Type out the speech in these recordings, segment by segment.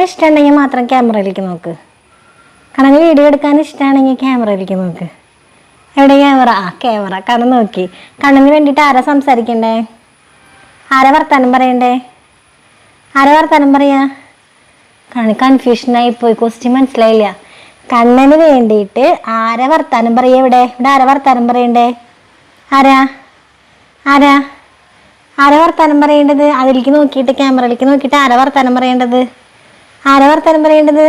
കണ്ണന് ഇഷ്ടമുണ്ടെങ്കിൽ മാത്രം ക്യാമറയിലേക്ക് നോക്ക്. കണ്ണന് വീഡിയോ എടുക്കാൻ ഇഷ്ടമാണെങ്കിൽ ക്യാമറയിലേക്ക് നോക്ക്. എവിടെ ക്യാമറ? ആ ക്യാമറ. കണ്ണ് നോക്കി. കണ്ണിന് വേണ്ടിയിട്ട് ആരാ സംസാരിക്കണ്ടേ? ആരാ വർത്താനം പറയണ്ടേ? ആരാ വർത്താനം പറയാ? കണ്ണ് കൺഫ്യൂഷനായി പോയി. ക്വസ്റ്റ്യൻ മനസ്സിലായില്ല. കണ്ണന് വേണ്ടിയിട്ട് ആരാ വർത്താനം പറയാ ഇവിടെ? ഇവിടെ ആരാ വർത്താനം പറയണ്ടേ? ആരാ? ആരാ? ആരാ വർത്താനം പറയേണ്ടത്? അതിലേക്ക് നോക്കിയിട്ട് ക്യാമറയിലേക്ക് നോക്കിയിട്ട് ആരാ വർത്താനം പറയേണ്ടത്? ആരാ വർത്താനം പറയേണ്ടത്?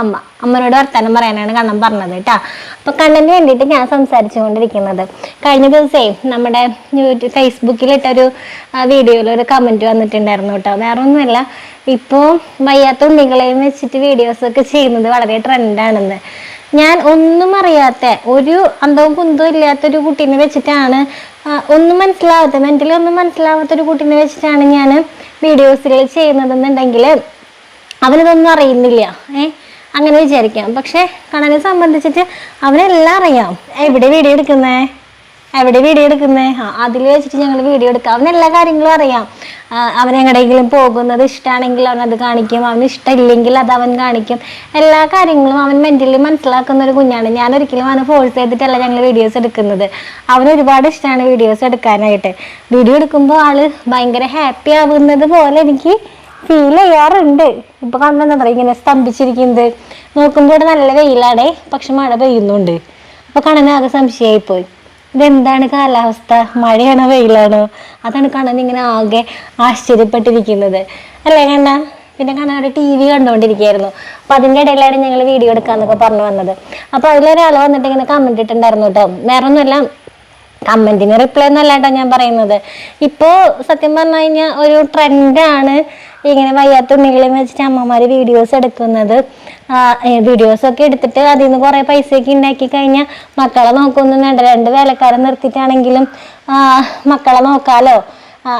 അമ്മ അമ്മനോട് വർത്താനം പറയാനാണ് കണ്ണൻ പറഞ്ഞത് കേട്ടോ. അപ്പൊ കണ്ണന് വേണ്ടിയിട്ട് ഞാൻ സംസാരിച്ചു കൊണ്ടിരിക്കുന്നത് കഴിഞ്ഞ ദിവസേ നമ്മുടെ ഫേസ്ബുക്കിലിട്ടൊരു വീഡിയോയിൽ ഒരു കമന്റ് വന്നിട്ടുണ്ടായിരുന്നു കേട്ടോ. വേറെ ഒന്നുമല്ല ഇപ്പോൾ വയ്യാത്ത ഉണ്ണികളെയും വെച്ചിട്ട് വീഡിയോസ് ഒക്കെ ചെയ്യുന്നത് വളരെ ട്രെൻഡാണെന്ന് ഞാൻ ഒന്നും അറിയാത്ത ഒരു അന്തവും കുന്തവും ഇല്ലാത്തൊരു കുട്ടീനെ വെച്ചിട്ടാണ് ഒന്നും മനസ്സിലാവാത്ത മെന്റലി ഒന്നും മനസ്സിലാവാത്ത ഒരു കുട്ടീനെ വെച്ചിട്ടാണ് ഞാൻ വീഡിയോസുകൾ ചെയ്യുന്നതെന്നുണ്ടെങ്കിൽ അവനിതൊന്നും അറിയുന്നില്ല. ഏ? അങ്ങനെ വിചാരിക്കാം. പക്ഷെ കണനെ സംബന്ധിച്ചിട്ട് അവനെല്ലാം അറിയാം. എവിടെ വീഡിയോ എടുക്കുന്നേ? എവിടെ വീഡിയോ എടുക്കുന്നേ? ആ അതിൽ വെച്ചിട്ട് ഞങ്ങൾ വീഡിയോ എടുക്കാം. അവന് എല്ലാ കാര്യങ്ങളും അറിയാം. അവൻ എങ്ങടെയെങ്കിലും പോകുന്നത് ഇഷ്ടമാണെങ്കിൽ അവൻ അത് കാണിക്കും. അവന് ഇഷ്ടമില്ലെങ്കിൽ അത് അവൻ കാണിക്കും. എല്ലാ കാര്യങ്ങളും അവൻ മെന്റലി മനസ്സിലാക്കുന്ന ഒരു കുഞ്ഞാണ്. ഞാൻ ഒരിക്കലും അവനെ ഫോഴ്സ് ചെയ്തിട്ടല്ല ഞങ്ങൾ വീഡിയോസ് എടുക്കുന്നത്. അവന് ഒരുപാട് ഇഷ്ടമാണ് വീഡിയോസ് എടുക്കാനായിട്ട്. വീഡിയോ എടുക്കുമ്പോൾ ആൾ ഭയങ്കര ഹാപ്പി ആവുന്നത് പോലെ എനിക്ക് ഫീൽ ചെയ്യാറുണ്ട് ഇപ്പൊ കണ്ടെന്താ ഇങ്ങനെ സ്തംഭിച്ചിരിക്കുന്നത്. നോക്കുമ്പോൾ നല്ല വെയിലാണേ. പക്ഷെ മഴ പെയ്യുന്നുണ്ട്. അപ്പൊ കണ്ണനാകെ സംശയമായി പോയി ഇതെന്താണ് കാലാവസ്ഥ? മഴയാണോ വെയിലാണോ? അതാണ് കണ്ണൻ ഇങ്ങനെ ആകെ ആശ്ചര്യപ്പെട്ടിരിക്കുന്നത്. അല്ലേ കണ്ണ? പിന്നെ കണ്ണാട് ടി വി കണ്ടുകൊണ്ടിരിക്കുകയായിരുന്നു അപ്പൊ അതിന്റെ ഇടയിലാണ് ഞങ്ങൾ വീഡിയോ എടുക്കാന്നൊക്കെ പറഞ്ഞു വന്നത്. അപ്പൊ അതിലൊരാൾ വന്നിട്ട് ഇങ്ങനെ കമന്റ് ഇട്ടിട്ടുണ്ടായിരുന്നു കേട്ടോ. വേറെ ഒന്നുമല്ല കമന്റിന് റിപ്ലൈ ഒന്നും കേട്ടോ ഞാൻ പറയുന്നത്. ഇപ്പോ സത്യം പറഞ്ഞു കഴിഞ്ഞാൽ ഒരു ട്രെൻഡാണ് ഇങ്ങനെ വയ്യാത്ത ഉണ്ണികളെ വെച്ചിട്ട് അമ്മമാര് വീഡിയോസ് എടുക്കുന്നത്. വീഡിയോസ് ഒക്കെ എടുത്തിട്ട് അതിൽ നിന്ന് കുറെ പൈസയൊക്കെ ഉണ്ടാക്കി കഴിഞ്ഞാൽ മക്കളെ നോക്കുന്നു രണ്ട് വേലക്കാരെ നിർത്തിയിട്ടാണെങ്കിലും മക്കളെ നോക്കാലോ.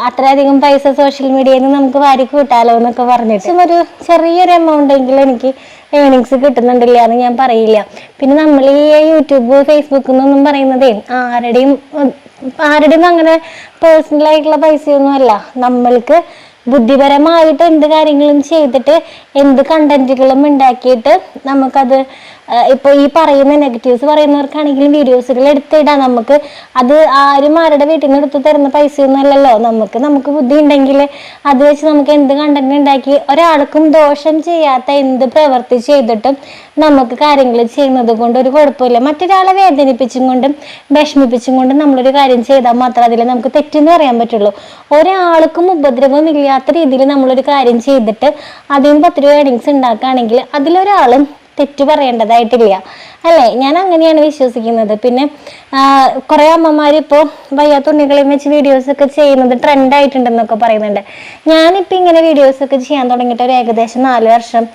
അത്രയധികം പൈസ സോഷ്യൽ മീഡിയയിൽ നിന്ന് നമുക്ക് വാരി കൂട്ടാലോ എന്നൊക്കെ പറഞ്ഞിട്ട്. ഒരു ചെറിയൊരു എമൗണ്ട് എങ്കിലും എനിക്ക് ഏണിങ്സ് കിട്ടുന്നുണ്ടില്ല എന്ന് ഞാൻ പറയില്ല. പിന്നെ നമ്മൾ ഈ യൂട്യൂബ് ഫേസ്ബുക്ക് എന്നൊന്നും പറയുന്നതേ ആരുടെയും ആരുടെയും അങ്ങനെ പേഴ്സണൽ ആയിട്ടുള്ള പൈസയൊന്നും അല്ല നമ്മൾക്ക് ബുദ്ധിപരമായിട്ട് എന്ത് കാര്യങ്ങളും ചെയ്തിട്ട് എന്ത് കണ്ടന്റുകളും ഉണ്ടാക്കിയിട്ട് നമുക്കത് ഇപ്പൊ ഈ പറയുന്ന നെഗറ്റീവ്സ് പറയുന്നവർക്കാണെങ്കിലും വീഡിയോസുകൾ എടുത്തിടാം. നമുക്ക് അത് ആരും ആരുടെ വീട്ടിൽ നിന്ന് എടുത്തു തരുന്ന പൈസയൊന്നും അല്ലല്ലോ. നമുക്ക് നമുക്ക് ബുദ്ധി ഉണ്ടെങ്കിൽ അത് വെച്ച് നമുക്ക് എന്ത് കണ്ടന്റ് ഉണ്ടാക്കി ഒരാൾക്കും ദോഷം ചെയ്യാത്ത എന്ത് പ്രവൃത്തി ചെയ്തിട്ടും നമുക്ക് കാര്യങ്ങൾ ചെയ്യുന്നത് കൊണ്ട് ഒരു കുഴപ്പമില്ല. മറ്റൊരാളെ വേദനിപ്പിച്ചും കൊണ്ടും വിഷമിപ്പിച്ചും കൊണ്ടും നമ്മളൊരു കാര്യം ചെയ്താൽ മാത്രം അതിൽ നമുക്ക് തെറ്റെന്ന് പറയാൻ പറ്റുള്ളൂ. ഒരാൾക്കും ഉപദ്രവമില്ലാത്ത രീതിയിൽ നമ്മളൊരു കാര്യം ചെയ്തിട്ട് അതിന് പത്ത് രൂപ ഏണിങ്സ് ഉണ്ടാക്കുകയാണെങ്കിൽ അതിലൊരാളും തെറ്റ് പറയേണ്ടതായിട്ടില്ല. അല്ലേ? ഞാൻ അങ്ങനെയാണ് വിശ്വസിക്കുന്നത്. പിന്നെ കുറേ അമ്മമാർ ഇപ്പോൾ വയ്യാത്ത ഉണ്ണികളെയും വെച്ച് വീഡിയോസൊക്കെ ചെയ്യുന്നത് ട്രെൻഡായിട്ടുണ്ടെന്നൊക്കെ പറയുന്നുണ്ട്. ഞാനിപ്പോൾ ഇങ്ങനെ വീഡിയോസൊക്കെ ചെയ്യാൻ തുടങ്ങിയിട്ട് ഒരു ഏകദേശം നാല് വർഷം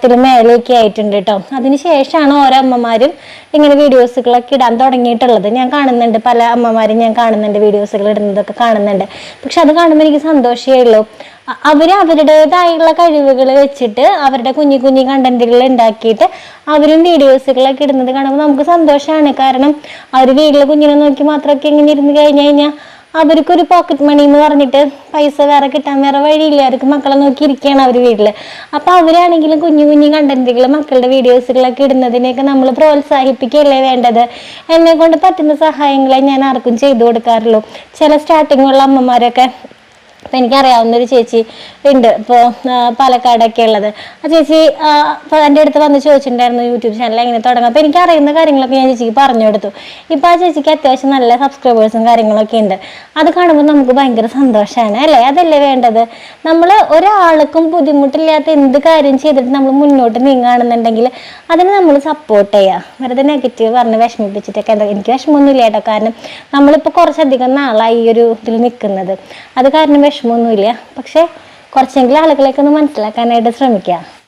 തിരുമേലയൊക്കെ ആയിട്ടുണ്ട് കേട്ടോ അതിനുശേഷമാണ് ഓരോ അമ്മമാരും ഇങ്ങനെ വീഡിയോസുകളൊക്കെ ഇടാൻ തുടങ്ങിയിട്ടുള്ളത്. ഞാൻ കാണുന്നുണ്ട് പല അമ്മമാരും ഞാൻ കാണുന്നുണ്ട് വീഡിയോസുകൾ ഇടുന്നതൊക്കെ കാണുന്നുണ്ട്. പക്ഷെ അത് കാണുമ്പോൾ എനിക്ക് സന്തോഷമേ ഉള്ളൂ. അവർ അവരുടേതായുള്ള കഴിവുകൾ വെച്ചിട്ട് അവരുടെ കുഞ്ഞു കുഞ്ഞു കണ്ടന്റുകൾ ഉണ്ടാക്കിയിട്ട് അവരും വീഡിയോസുകളൊക്കെ ഇടുന്നത് കാണുമ്പോൾ നമുക്ക് സന്തോഷമാണ് കാരണം അവർ വീട്ടിലെ കുഞ്ഞിനെ നോക്കി മാത്രമൊക്കെ ഇങ്ങനെ ഇരുന്ന് കഴിഞ്ഞു കഴിഞ്ഞാൽ അവർക്കൊരു പോക്കറ്റ് മണി എന്ന് പറഞ്ഞിട്ട് പൈസ വേറെ കിട്ടാൻ വേറെ വഴിയില്ല. അവർക്ക് മക്കളെ നോക്കി ഇരിക്കുകയാണ് അവർ വീട്ടിൽ അപ്പോൾ അവരാണെങ്കിലും കുഞ്ഞു കുഞ്ഞു കണ്ടന്റുകൾ മക്കളുടെ വീഡിയോസുകളൊക്കെ ഇടുന്നതിനെയൊക്കെ നമ്മൾ പ്രോത്സാഹിപ്പിക്കുകയല്ലേ വേണ്ടത്? എന്നെ കൊണ്ട് പറ്റുന്ന സഹായങ്ങളെ ഞാൻ ആർക്കും ചെയ്തു കൊടുക്കാറുള്ളൂ. ചില സ്റ്റാർട്ടിങ്ങുള്ള അമ്മമാരൊക്കെ ഇപ്പം എനിക്കറിയാവുന്നൊരു ചേച്ചി ഉണ്ട്. ഇപ്പോൾ പാലക്കാടൊക്കെ ഉള്ളത്. ആ ചേച്ചി എന്റെ അടുത്ത് വന്ന് ചോദിച്ചിട്ടുണ്ടായിരുന്നു യൂട്യൂബ് ചാനൽ എങ്ങനെ തുടങ്ങാം. അപ്പോൾ എനിക്കറിയുന്ന കാര്യങ്ങളൊക്കെ ഞാൻ ചേച്ചിക്ക് പറഞ്ഞു കൊടുത്തു. ഇപ്പം ആ ചേച്ചിക്ക് അത്യാവശ്യം നല്ല സബ്സ്ക്രൈബേഴ്സും കാര്യങ്ങളൊക്കെ ഉണ്ട്. അത് കാണുമ്പോൾ നമുക്ക് ഭയങ്കര സന്തോഷമാണ് അല്ലേ? അതല്ലേ വേണ്ടത്? നമ്മൾ ഒരാൾക്കും ബുദ്ധിമുട്ടില്ലാത്ത എന്ത് കാര്യം ചെയ്തിട്ട് നമ്മൾ മുന്നോട്ട് നീങ്ങുകയാണെന്നുണ്ടെങ്കിൽ അതിന് നമ്മൾ സപ്പോർട്ട് ചെയ്യുക വെറുതെ നെഗറ്റീവ് പറഞ്ഞ് വിഷമിപ്പിച്ചിട്ടൊക്കെ എന്താ എനിക്ക് വിഷമമൊന്നുമില്ല കേട്ടോ. കാരണം നമ്മളിപ്പോൾ കുറച്ചധികം നാളായി ഈ ഒരു ഇതിൽ നിൽക്കുന്നത് അത് കാരണം വിഷമമൊന്നുമില്ല. പക്ഷേ കുറച്ചെങ്കിലും ആളുകളെയൊക്കെ ഒന്ന് മനസ്സിലാക്കാനായിട്ട് ശ്രമിക്കുക